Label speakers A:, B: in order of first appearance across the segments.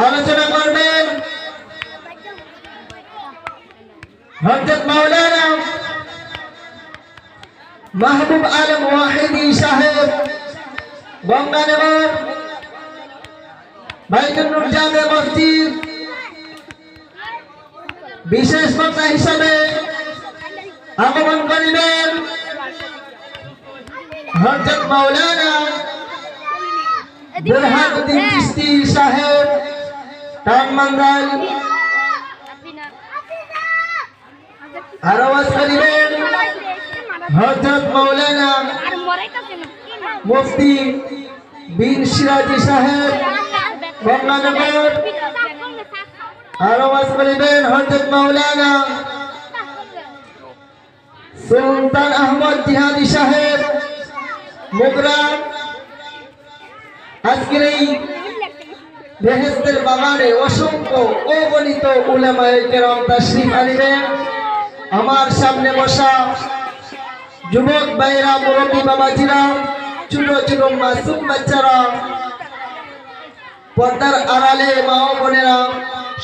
A: আলোচনা করবেন হজরত মাওলানা মাহবুব আলম ওয়াহিদি সাহেব গঙ্গানগর বাইতুল জামে মসজিদ বিশেষ বক্তা হিসাবে আগমন করিবেন হজরত মাওলানা বুরহানুদ্দিন চিস্তি সাহেব টানমান্দাল আরওয়াজ করিবেন হজরত মাওলানা মুফতি বিন সিরাজি সাহেব গঙ্গানগর। আরওয়াজ করিবেন হজরত মাওলানা সুলতান আহমদ জিহাদি সাহেব মুগরা আজকের এই বেহেস্তের বাগানে অসংখ্য অগণিত উলেমায়ে আমার সামনে বসা যুবক ভাইরা, মুরব্বী বাবাজিরা, ছোট ছোট মাসুম বাচ্চারা, পর্দার আড়ালে মা বোনেরা,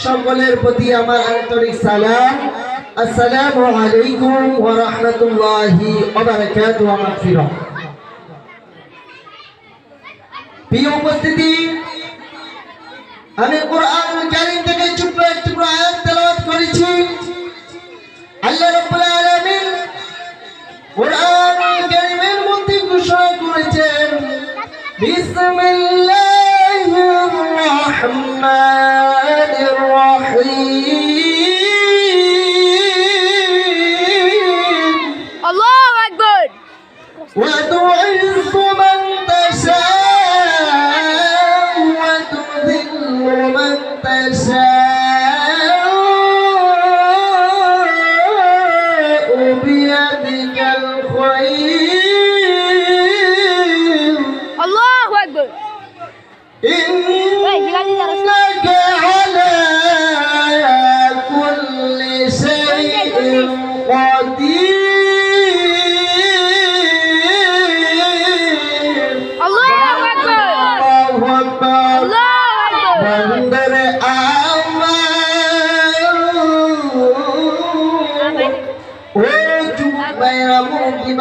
A: সকলের প্রতি আমার আন্তরিক সালাম। আসসালামু আলাইকুম ওয়া রাহমাতুল্লাহি ওয়া বারাকাতুহু আমি কোরআন কারীম থেকে আয়াত করেছি। আল্লাহ রাব্বুল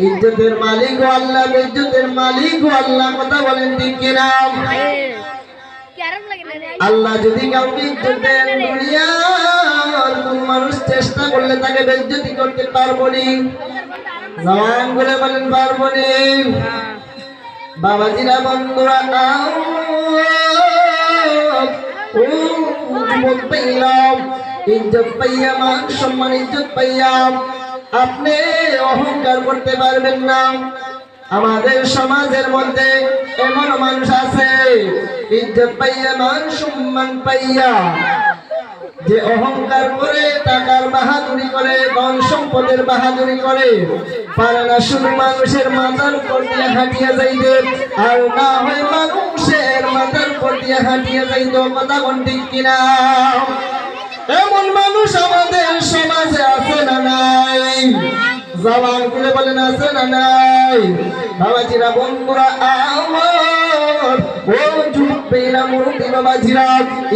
A: ইজ্জতের মালিক ও আল্লাহ ইজ্জতের মালিক ও আল্লাহ কথা বলেন ঠিক কিনা? আল্লাহ যদি কাউকে ইজ্জত দেন দুনিয়ার কোন মানুষ চেষ্টা করলে তাকে বেজ্জতি করতে পারব নি। জওয়ান বলে বলেন পারব নি। বাবাজিরা বন্ধুরা আও। ও যুবক পাইলাম ইজ্জত পাইয়া মান সম্মান ইজ্জত পাইয়া। আপনি অহংকার করতে পারবেন না। আমাদের সমাজের মধ্যে এমন মানুষ আছে, ইজ্জত পাইয়া, মান সম্মান পাইয়া, যে অহংকার করে, টাকার বাহাদুরি করে, ধন সম্পদের বাহাদুরি করে, পারে না শুধু মানুষের মাথার উপর দিয়ে হাঁটিয়ে যাইতে আর না হয় মানুষের মাথার উপর দিয়ে হাঁটিয়ে যাইতো কথা কোন ঠিক কিনা? এমন মানুষ আমাদের জবান খুলে বলেন আছে না নাই। বাবাজিরা বন্ধুরা আমার ও যুবকেরা মুরব্বী বাবাজিরা,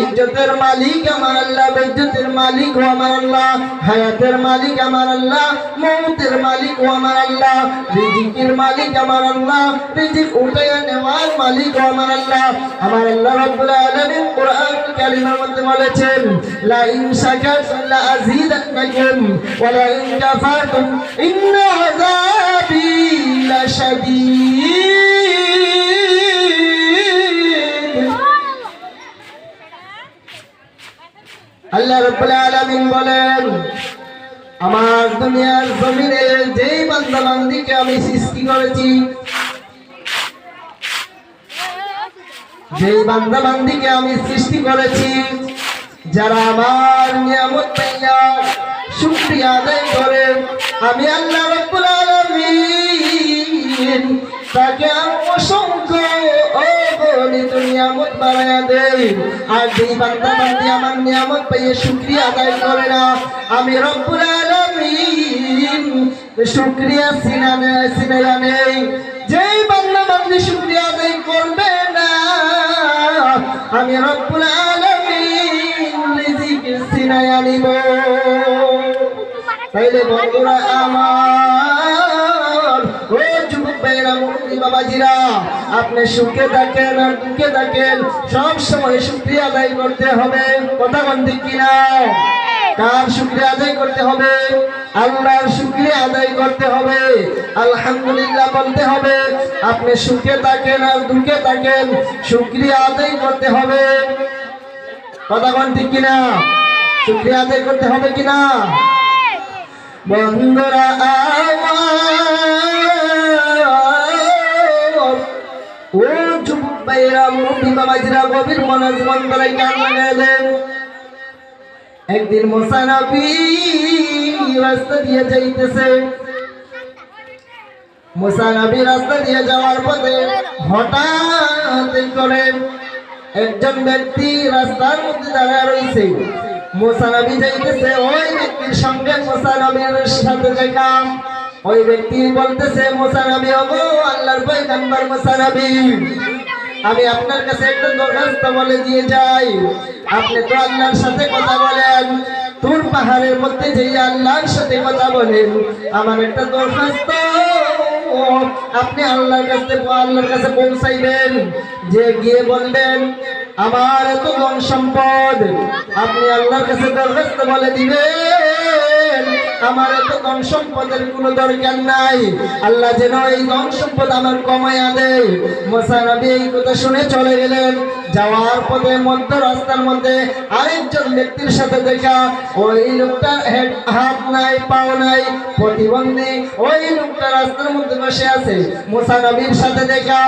A: ইজ্জতের মালিক আমার আল্লাহ ইজ্জতের মালিক ও আমার আল্লাহ, হায়াতের মালিক আমার আল্লাহ, মৌতের মালিক ও আমার আল্লাহ, রিজিকের মালিক আমার আল্লাহ, রিজিক উঠাইয়া নেওয়ার মালিক ও আমার আল্লাহ। আমার আল্লাহ রাব্বুল আলামিন কোরআন কালিমার মধ্যে বলেছেন লা ইন আল্লাহ রাব্বুল আলামিন বলেন, আমার দুনিয়ার জমিনে যেই বান্দা বান্দিকে আমি সৃষ্টি করেছি, যেই বান্দা বান্দিকে আমি সৃষ্টি করেছি, যারা আমার নিয়ামত পাইয়া শুক্রিয়া আদায় করে, আমি আল্লাহ রব্বুল আলামিন তাকে অসংখ্য অগণিত নিয়ামত বাড়াইয়া দেই আর যেই বান্দা বান্দি আমার নিয়ামত পাইয়ে শুক্রিয়া আদায় করে না, আমি রব্বুল আলামিন শুক্রিয়া সিনানে সিনাইয়া নেই। যেই বান্দা বান্দি শুক্রিয়া আদায় করবে না, আমি রব্বুল আলামিন রিজিক সিনাইয়া নিব। আমার আপনি সুখে থাকেন আর থাকেন শুক্রিয়া আদায় করতে হবে। আলহামদুলিল্লাহ বলতে হবে, আপনি সুখে থাকেন আর দুঃখে থাকেন, শুক্রিয়া আদায় করতে হবে। কথা কিনা? শুক্রিয়া আদায় করতে হবে কিনা? বন্ধুরা, আমার একদিন রাস্তা দিয়ে যাইতেছে। রাস্তা দিয়ে যাওয়ার পথে হঠাৎ করে একজন ব্যক্তি রাস্তার মধ্যে দাঁড়ায় রয়েছে। মোসানবী যাইতেছে, ওই ব্যক্তির সঙ্গে মোসানবীর সাথে দেখা ওই ব্যক্তি বলতেছে, মোসানবী, ওগো, আল্লাহর পয়গম্বর মোসানবী। আমি আপনার কাছে একটা দরখাস্ত বলে দিয়ে যাই। আপনি তো আল্লাহর সাথে কথা বলেন। তোর পাহাড়ের মধ্যে যে আল্লাহর সাথে কথা বলেন, আমার একটা দরখাস্ত। আপনি আল্লাহর কাছে আল্লাহর কাছে পৌঁছাইবেন। যে গিয়ে বলবেন, আমার এত ধন সম্পদ, আপনি আল্লাহর কাছে দরখাস্ত বলে দিবেন। আমার এত ধন সম্পদের কোনো দরকার নাই। আল্লাহ যেন এই ধন সম্পদ আমার কমাইয়া দেয়। মোসানবী এই কথা শুনে চলে গেলেন। যাওয়ার পথে মধ্য রাস্তার মধ্যে আরেকজন ব্যক্তির সাথে দেখা, ওই লোকটার হেড হাত নাই, পাও নাই। প্রতিবন্ধী ওই লোকটা রাস্তার মধ্যে বসে আছে। মোসানবীর সাথে দেখা।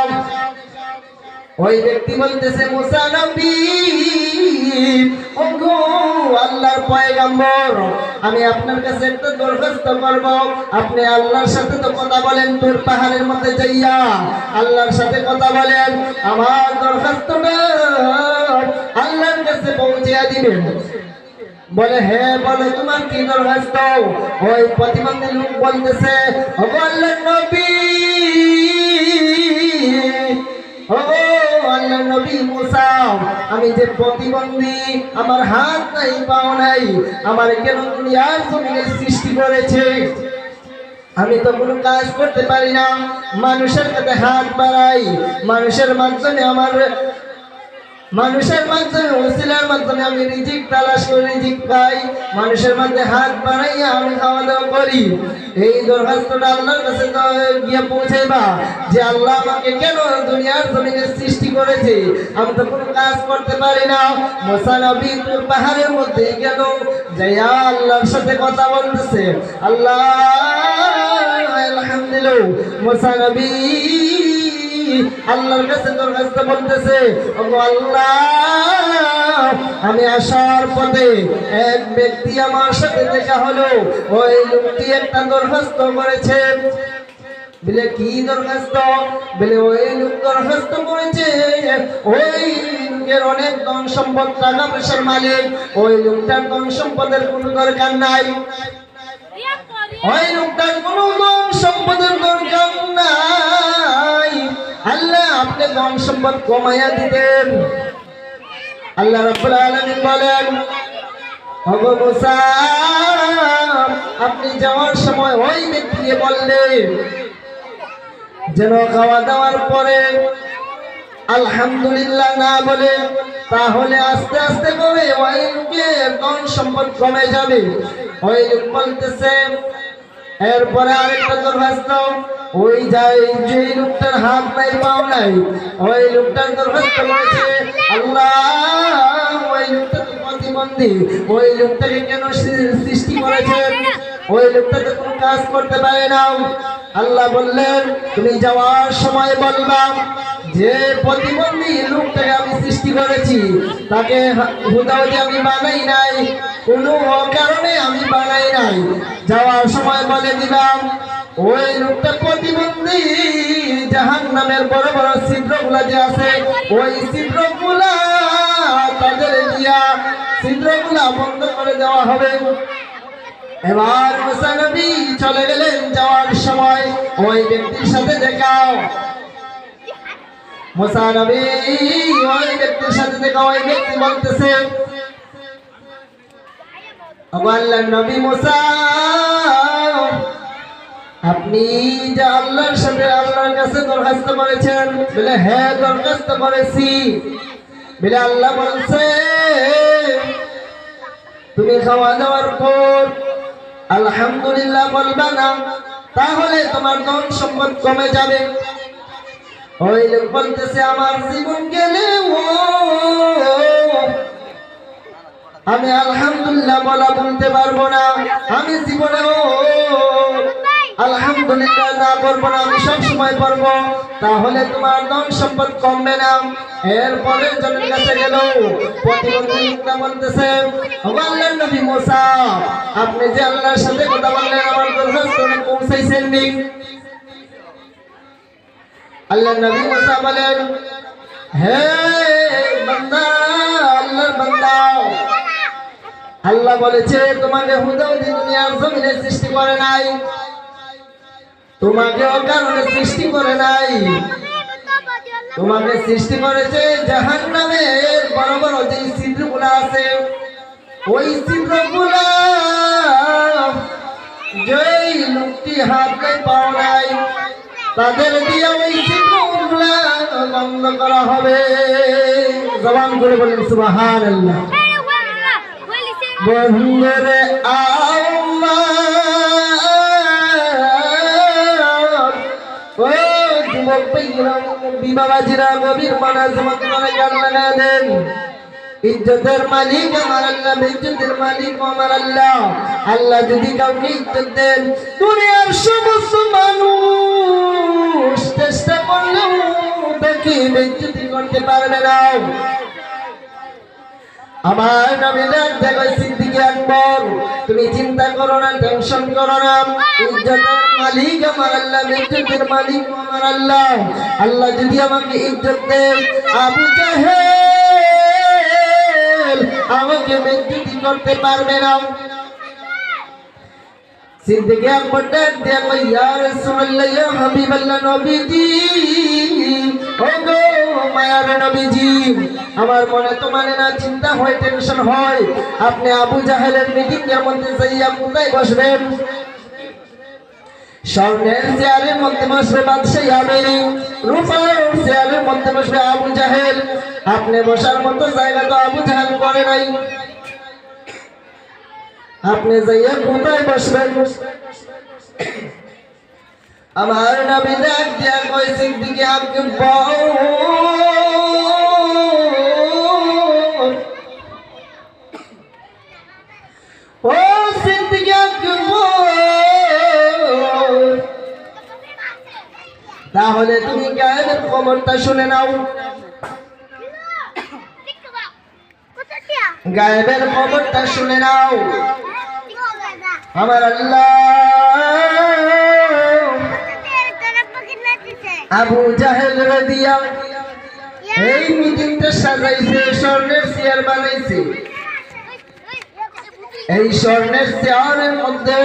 A: ওই ব্যক্তি বলতেছে, মুসা নবী আল্লাহর পয়গাম্বর, আমি আপনার কাছে একটা দরখাস্ত করব। আপনি আল্লাহর সাথে তো কথা বলেন তোর পাহাড়ের মধ্যে যাইয়া আল্লাহর সাথে কথা বলেন। আমার দরখাস্তটা আল্লাহর কাছে পৌঁছে দিবেন বলে হ্যাঁ বলে, তোমার কি দরখাস্ত? ওই প্রতিবন্ধী লোক বলতেছে আল্লাহর নবী আল্লাহ নবী মুসা, আমি যে প্রতিবন্ধী, আমার হাত নাই, পাও নাই, আমার কেন দুনিয়ার জমিনে সৃষ্টি করেছে? আমি তো কোনো কাজ করতে পারি না। মানুষের কাছে হাত বাড়াই, মানুষের মাধ্যমে আমার মানুষের মাধ্যমে ওসিলার মাধ্যমে আমি রিজিক তালাশ করে রিজিক পাই। মানুষের মধ্যে হাত বাড়াইয়া আমি খাওয়া দাওয়া করি। এই দরখাস্তটা আল্লাহর কাছে গিয়ে পৌঁছাইবা যে আল্লাহ আমাকে কেন দুনিয়ার জমিনে সৃষ্টি করেছে? আমি তো কোনো কাজ করতে পারি না। মোসানবী তোর পাহাড়ের মধ্যে কেন যাইয়া আল্লাহর সাথে কথা বলতেছে? আল্লাহ, আলহামদুলিল্লাহ মোসানবী আল্লাহর কাছে দরখাস্ত বলতেছে আল্লাহ, আমি আসার পথে এক ব্যক্তি আমার সাথে দেখা হলো। ওই লোকটি একটা দরখাস্ত করেছে। বলে, কি দরখাস্ত? বলে, ওই লোক দরখাস্ত করেছে, ওই লোকের অনেক ধন সম্পদ, টাকা পয়সার মালিক। ওই লোকটার ধন সম্পদের কোনো দরকার নাই। ওই লোকটার কোনো ধন সম্পদের দরকার নাই। আল্লাহ আপনি ধন সম্পদ কমাইয়া দিতেন আল্লাহ রাব্বুল আলামিন বলেন আপনি যাওয়ার সময় ওই ব্যক্তিকে বললেন যেন খাওয়া দাওয়ার পরে আলহামদুলিল্লাহ না বলে, তাহলে আস্তে আস্তে করে ওই লোকের ধন সম্পদ কমে যাবে। ওই লোক বলতেছে এরপরে আরেকটা দরখাস্ত ওই যাই যে লোকটার হাত নাই, পাও নাই, ওই লোকটার দরখাস্ত করেছে আল্লাহ, ওই লোকটা তো প্রতিবন্ধী, ওই লোকটাকে কেন সৃষ্টি করেছেন ওই লোকটা তো কোনো কাজ করতে পারে না। আল্লাহ বললেন, তুমি যাওয়ার সময় বলবা যে প্রতিবন্ধী লোকটাকে আমি সৃষ্টি করেছি, তাকে হুদাহুদি আমি বানাই নাই, কোনো কারণে আমি বানাই নাই। যাওয়ার সময় বলে দিলাম, ওই লোকটা প্রতিবন্ধী জাহান নামের বড় বড় ছিদ্রগুলা যে আছে, ওই ছিদ্রগুলা তাদের দিয়া ছিদ্রগুলা বন্ধ করে দেওয়া হবে। এবার মুসা নবী চলে গেলেন যাওয়ার সময়, ওই ব্যক্তির সাথে দেখাও। আপনি যে আল্লাহর সাথে আল্লাহর কাছে দরখাস্ত করেছেন? বলে হ্যাঁ দরখাস্ত করেছি। বলে, আল্লাহ বলছে, তুমি খাওয়া দাওয়ার পর আলহামদুলিল্লাহ বলবা না, তাহলে তোমার ধন সম্পদ কমে যাবে। ওই বলতেছে, আমার জীবন গেলে ও আমি আলহামদুলিল্লাহ বলা বলতে পারব না, আমি জীবনে আলহামদুলিল্লাহ না করব না, আমি সব সময় করব তাহলে তোমার ধন সম্পদ কমবে না। এরপরে জনের কাছে গেল, প্রতিবন্ধী লোকটা বলতেছে, "ও আল্লাহর নবী মুসা, আপনি যে আল্লাহর সাথে কথা বললেন, আমার দরখাস্ত পৌঁছাইছেন নি। আল্লাহ নবী মুসা বলেন, হে বান্দা, আল্লাহর বান্দা, আল্লাহ বলেছে, তোমাকে হুদাউদি দুনিয়ার জমিনে সৃষ্টি করে নাই। তোমাকে অকারণে সৃষ্টি করে নাই। তোমাকে সৃষ্টি করেছে জাহান নামের বড় বড় যে ছিদ্রগুলা আছে। ওই ছিদ্রগুলা যেই লোকটি হাত পাও নাই তাদের দিয়ে ওই বন্ধ করা হবে। জবান করে বলেন সুবাহান গভীর মনাজমত করে গান লাগা দেন। ইজ্জতের মালিক আমার আল্লাহ ইজ্জতের মালিক আমার আল্লাহ। আল্লাহ যদি কাউকে ইজ্জত দেন, দুনিয়ার সমস্ত মানুষ দেখি বেজ্জতি করতে পারবে না? আমার নবী ডাক দেখো সিদ্দিক আকবর, তুমি চিন্তা করো না টেনশন করো না। ইজ্জতের মালিক আমার আল্লাহ, ইজ্জতের মালিক আমার আল্লাহ। আল্লাহ যদি আমাকে ইজ্জত দেন, আবু আমাকে বেজ্জতি করতে পারবে না। সিদ্দিক আকবর ডাক রাসূলুল্লাহ হাবিবাল্লাহ নবীজি মায়ার নবীজি আমার মনে তো মানে না চিন্তা হয় টেনশন হয় আপনি আবু জাহেলের মিটিং এর মধ্যে যাইয়া কোথায় বসবেন? স্বর্ণের চেয়ারের মধ্যে বসবে বাদশাহ আমেরি রূপার চেয়ারের মধ্যে বসবে আবু জাহেল। আপনি বসার মতো জায়গা তো আবু জাহেল করে নাই। আপনি যাইয়া কোথায় বসবেন? আমার নবী ডাক দিয়া কই সিদ্দিকে, আপনি তাহলে তুমি গায়েবের খবরটা শুনে নাও। গায়েবের খবরটা শুনে নাও। আমার আল্লাহ। আবু জাহেল রাদিয়া। এই মিটিংটা সাজাইছে, স্বর্ণের চেয়ার বানাইছে। এই স্বর্ণের চেয়ারের মধ্যে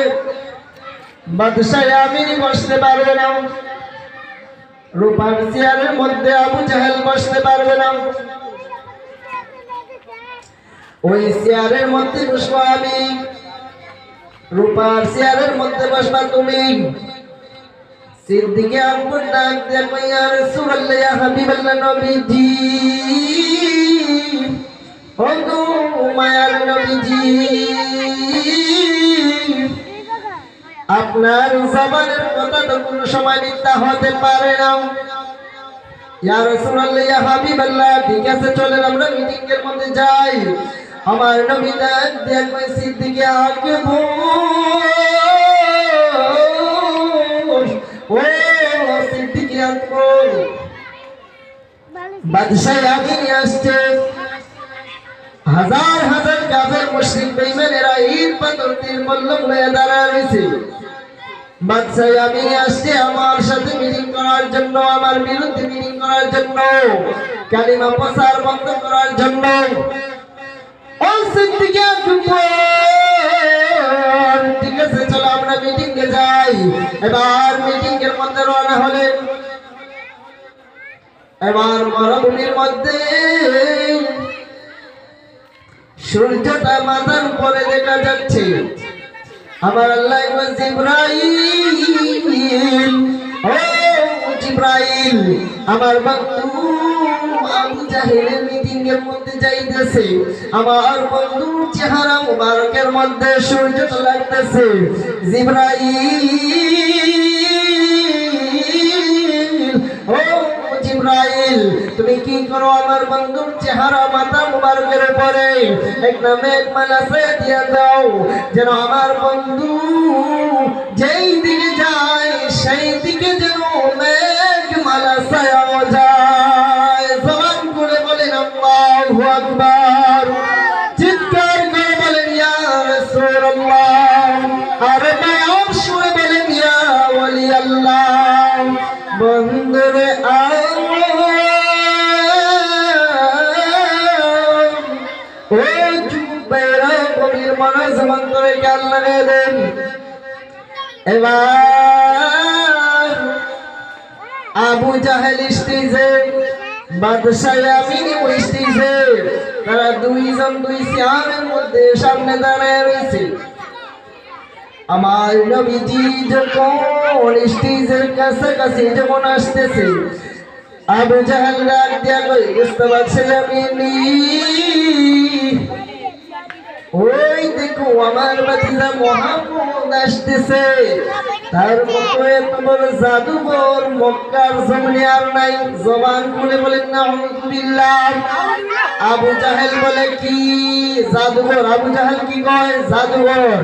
A: বাদশাহ আমিনি বসতে পারবে না। রূপার চেয়ারের মধ্যে আবু জাহেল বসতে পারবে না। ওই চেয়ারের মধ্যে বসবো আমি। রূপার চেয়ারের মধ্যে বসবা তুমি। সিদ্দিকে আকবর ডাক কই ইয়া রাসূলুল্লাহ ইয়া হাবিবাল্লাহ নবীজি। ও গো মায়ার নবীজি। আপনার জবানের কথা তো কোনো সময় মিথ্যা হতে পারে না। ইয়া রাসূলুল্লাহ ইয়া হাবিবাল্লাহ, ঠিক আছে, চলেন, আমরা মিটিং এর মধ্যে যাই। আমার নবী ডাক সিদ্দিকে আকবর ও আসছে। হাজার হাজার রয়েছে আসছে আমার মিটিং করার জন্য, আমার বিরুদ্ধে মিটিং করার জন্য, কালিমা প্রচার বন্ধ করার জন্য। ঠিক আছে, চলো আমরা মিটিং এ যাই। এবার মিটিং এর মধ্যে রওনা হলেন এবার মরুভূমির মধ্যে সূর্যটা মাথার উপরে দেখা যাচ্ছে। আমার আল্লাহ জিব্রাইল। ও জিব্রাইল, আমার বন্ধু আবু জাহেলের এর মধ্যে যাইতেছে। আমার বন্ধুর চেহারা মুবারকের মধ্যে সূর্যটা লাগতেছে। তুমি কি করো? আমার বন্ধুর চেহারা মাথা মুবারকের মালা সে দিয়ে দাও। যেন আমার বন্ধু যেই দিকে যায়, সেই দিকে যেন মেঘ মালা যায়। এবার আবু জাহেল স্টেজে বাদশাহ আমিনি স্টেজে তারা দুইজন দুই সিয়ামের মধ্যে সামনে দাঁড়ায় রয়েছে। আমার নবীজি যখন স্টেজের কাছাকাছি যখন আসতেছে। আবু জাহাল ডাক দিয়া কই বুঝতে পারছি আমি ওই দেখো, আমার বাতিজা মোহাম্মদ আসতেছে। তার মতো এত বড় জাদুঘর মক্কার জমিনে আর নাই। জবান খুলে বলেন না আবু জাহেল বলে, কি জাদুঘর? আবু জাহেল কি কয়? জাদুঘর।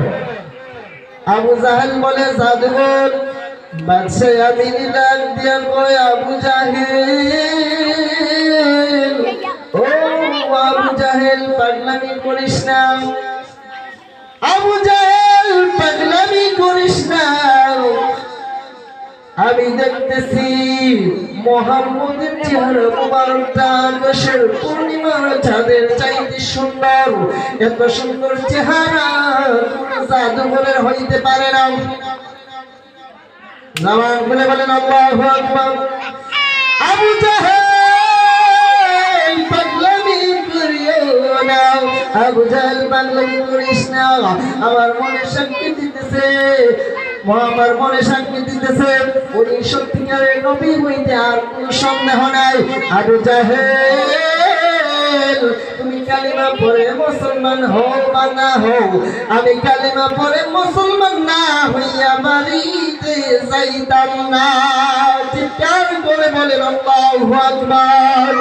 A: আবু জাহেল বলে, জাদুঘর বাদশে আমি ডাক দিয়া কয়, আবু জাহেল, ও আবু জাহেল, পাগলামি করিস না। আবু জাহেল, পাগলামি করিস না। আমি দেখতেছি মোহাম্মদের চেহারা মুবারকটা আকাশের পূর্ণিমার চাঁদের চাইতে সুন্দর। এত সুন্দর চেহারা জাদুঘরের হইতে পারে না। আমার মনে শক্তি দিতেছে। আমার মনে সাক্ষী দিতেছে। উনি সত্যিকারের নবী হইতে আর কোনো সন্দেহ নাই। আবু তুমি কালিমা পড়ে মুসলমান হও বা না হও? আমি কালিমা পড়ে মুসলমান না হইয়া বাড়িতে যাইতাম না। চিৎকার করে বলেন আল্লাহু আকবার।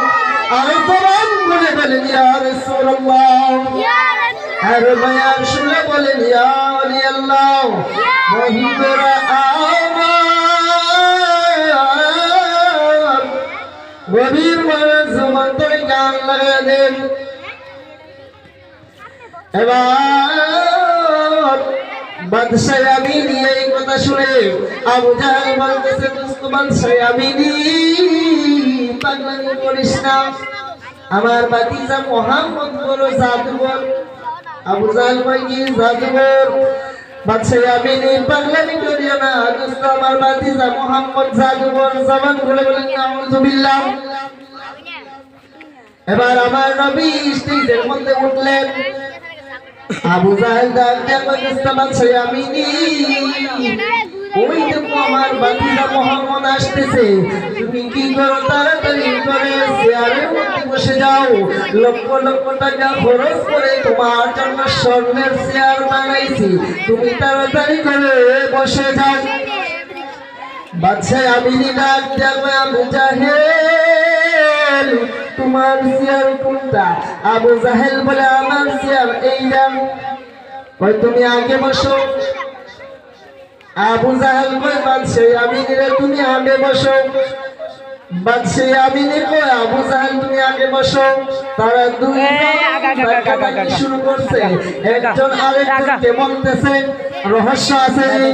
A: আর করে বলেন ইয়া রাসূলুল্লাহ। আর বয়ান শুনে বলেন ইয়া আল্লাহ গভীর মনে সমান্তরে গান লাগিয়ে দেন। এবার বাদশাহ আমিনী এই কথা শুনে আবু জাহেল বলতেছে, দোস্ত বাদশাহ আমিনী, পাগলামি করিস না। আমার বাতিজা মোহাম্মদ বলো জাদুঘর। আবু জাহেল ভাই কি জাদুঘর? বাদশাহ আমিনী পাগলামি করিও না দোস্ত আমার বাতিজা মোহাম্মদ জাদুঘর জবান খুলে বলেন আউযুবিল্লাহ এবার আমার নবী স্টেজের মধ্যে উঠলেন। আবু জাহেল আমিনী। ওই দেখো আমার বাতিজা মোহাম্মদ আসতেছে। তুমি কি করো? তাড়াতাড়ি করে চেয়ারের মধ্যে বসে যাও। লক্ষ লক্ষ টাকা খরচ করে তোমার জন্য স্বর্ণের চেয়ার বানাইছি। তুমি তাড়াতাড়ি করে বসে যাও। বাদশাহ আমিনী ডাক যাবে আবু জাহেল, তোমার চেয়ার কোনটা? আবু জাহেল বলে, আমার চেয়ার এইটা তুমি আগে বসো। আবু জাহেল কই বাদশাহ আমিনী রে তুমি আগে বসো বাদশাহ আমিনে কয় আবু জাহেল তুমি আগে বসো তারা দুই। শুরু করছে একজন আরেকজনকে বলতেছে রহস্য আছে নি?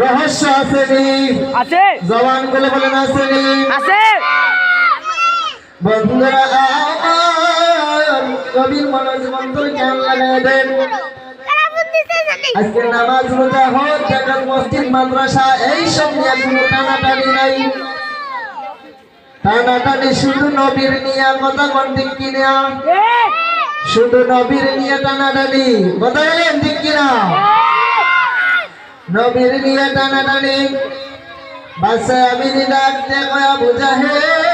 A: রহস্য আছে নি?
B: আছে
A: জবান বলে বলেন আছে নি?
B: আছে
A: বন্ধুরা আমার কবির মনোজীবন তো কেমন লাগাই দেন আজকে নামাজ রোজা হোক জাকাত মসজিদ মাদ্রাসা এই সব নিয়ে কোনো টানাটানি নাই। টানাটানি শুধু নবীর নিয়ে কথা কিনা শুধু নবীর নিয়ে টানাটানি। কথা বলেন দিক কিনা? নবীর নিয়ে টানাটানি। বাসে আমি বুঝা হে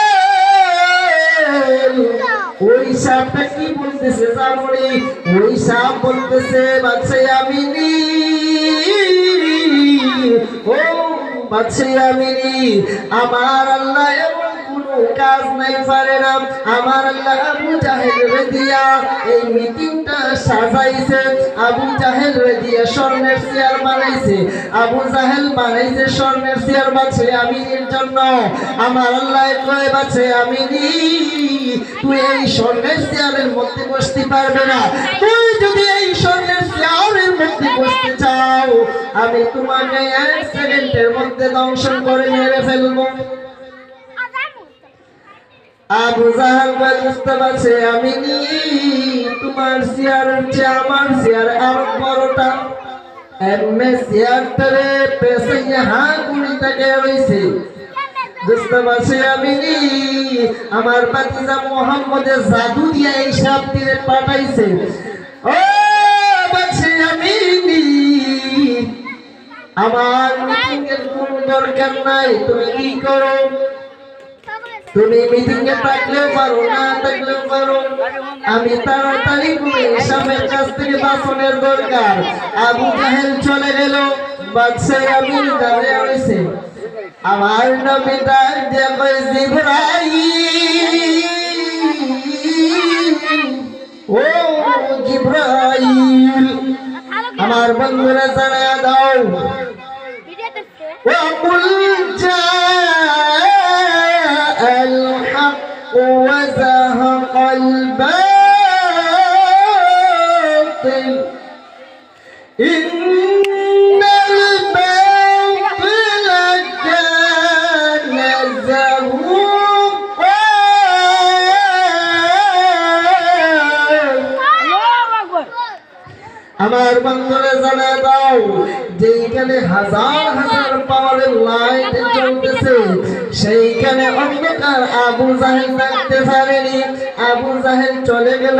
A: ওই সাপটা কি বলতেছে তারপরে ওই সাপ বলতেছে বাচ্চাই আমি ও বাচ্চাই আমি আমার আল্লাহ কাজ নাই, পারে না। আমার আল্লাহ আবু জাহেল রে দিয়া এই মিটিংটা সাজাইছে। আবু জাহেল রে দিয়া স্বর্ণের চেয়ার বানাইছে। আবু জাহেল বানাইছে স্বর্ণের চেয়ার বাছে আমিনের জন্য। আমার আল্লাহ কয় বাছে আমিনি, তুই এই স্বর্ণের চেয়ারের মধ্যে বসতে পারবে না। তুই যদি এই স্বর্ণের চেয়ারের মধ্যে বসতে চাও, আমি তোমাকে এক মধ্যে দংশন করে মেরে ফেলব। আবু জাহাল ভাই বুঝতে পারছে আমি তোমার চেয়ারের চেয়ে আমার চেয়ার, আরও বড়টা এমনি চেয়ারটারে পেছাইয়ে হা গুড়ি তাকে রয়েছে। বুঝতে পারছি আমি আমার বাতিজা মোহাম্মদের জাদু দিয়ে এই সাপ তীরে পাঠাইছে। ও বাচ্চি আমি আমার মিটিং এর কোনো দরকার নাই, তুমি কি করো? তুমি মিটিংয়ে থাকলে পারো না থাকলে পারো। আমি তাড়াতাড়ি ঘুমে সামের কাছ থেকে বাসনের দরকার। আবু জাহেল চলে গেল বাদশাহ আমির দাঁড়িয়ে হয়েছে আমার নবী ও জিবরাইল আমার বন্ধুরা জানা দাও।
B: ও কুল
A: আমার বন্ধুরা জানা দাও যে এখানে হাজার হাজার পাওয়ারের লাইট জ্বলতেছে সেইখানে অন্ধকার আবু জাহেল থাকতে পারেনি। আবু জাহেল চলে গেল।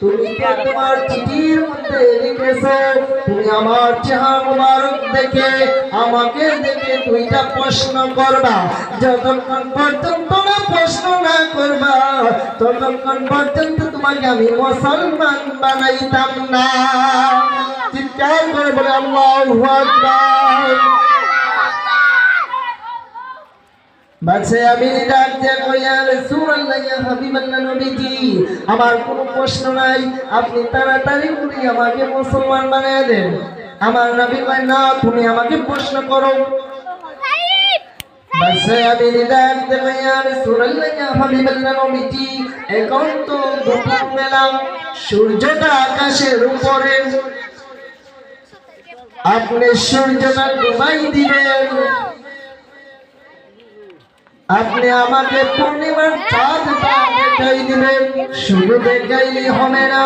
A: তুমি তো তোমার চিঠির মধ্যে লিখেছো তুমি আমার চেহারা মুবারক দেখে আমাকে দেখে দুইটা প্রশ্ন করবা। যতক্ষণ পর্যন্ত না প্রশ্ন না করবা, ততক্ষণ পর্যন্ত তোমাকে আমি মুসলমান বানাইতাম না। চিৎকার করে বলে, আল্লাহু আকবার। আমি নবীজি আমার কোনো প্রশ্ন নাই। আপনি তাড়াতাড়ি করে আমাকে মুসলমান বানিয়ে দেন। আমার নবী কয় না তুমি আমাকে প্রশ্ন করো। আমি নবীজি এখন তো দুপুর বেলা সূর্যটা আকাশের উপরে। আপনি সূর্যটা ডুবাই দিবেন। আপনি আমাকে পূর্ণিমার চাঁদটা দেখাই দিবেন শুধু দেখাইলে হবে না।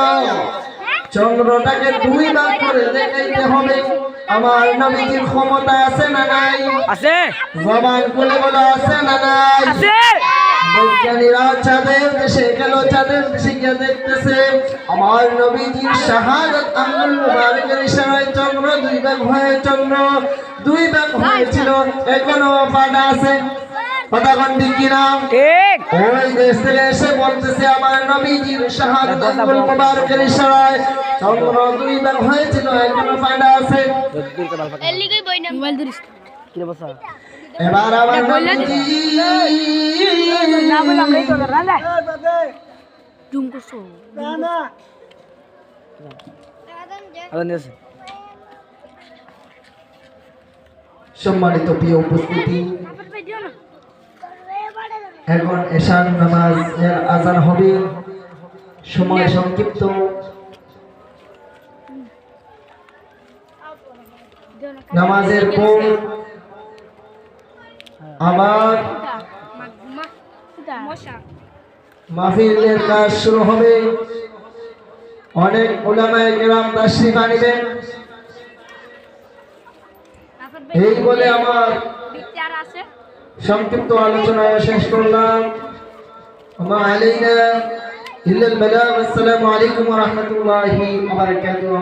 A: চন্দ্রটাকে দুই ভাগ করে দেখাইতে হবে আমার নবীজির ক্ষমতা আছে না নাই?
B: আছে।
A: জবান খুলে বলে আছে না নাই?
B: আছে।
A: বৈজ্ঞানীরা চাঁদের দেশে গেল চাঁদের দেশে গিয়ে দেখতেছে আমার নবীজির শাহাদত আঙ্গুল মুবারকের ইশারায় চন্দ্র দুই ভাগ হয়ে চন্দ্র দুই ভাগ হয়েছিল এখনও পাটা আছে। কথা কোন ঠিক কিনা?
B: ঠিক।
A: ওই দেশ থেকে এসে বলতেছে আমার নবীজির শাহাদত আঙ্গুল মুবারকের ইশারায় চন্দ্র দুই ভাগ হয়েছিল এখনও পাটা আছে।
C: মোবাইল ধরিস
B: কি রে
A: এবার আমার
C: এটা বললে দিবি।
A: নবীজি
B: না বলে আমরাই তো না না।
C: জুম করছ?
B: আদান দিয়েছে।
A: সম্মানিত প্রিয় উপস্থিতি এখন এশান নামাজ, এর আজান হবে। সময় সংক্ষিপ্ত। নামাজের পর আমার মাহফিলের কাজ শুরু হবে। অনেক ওলামায়ে কেরাম তাশরিফ আনিবেন। এই বলে আমার
C: আছে
A: সংক্ষিপ্ত আলোচনা শেষ করলাম। আমা আলাইনা ইল্লাল বালাগ আসসালামু আলাইকুম ওয়া রাহমাতুল্লাহি ওয়া বারাকাতুহু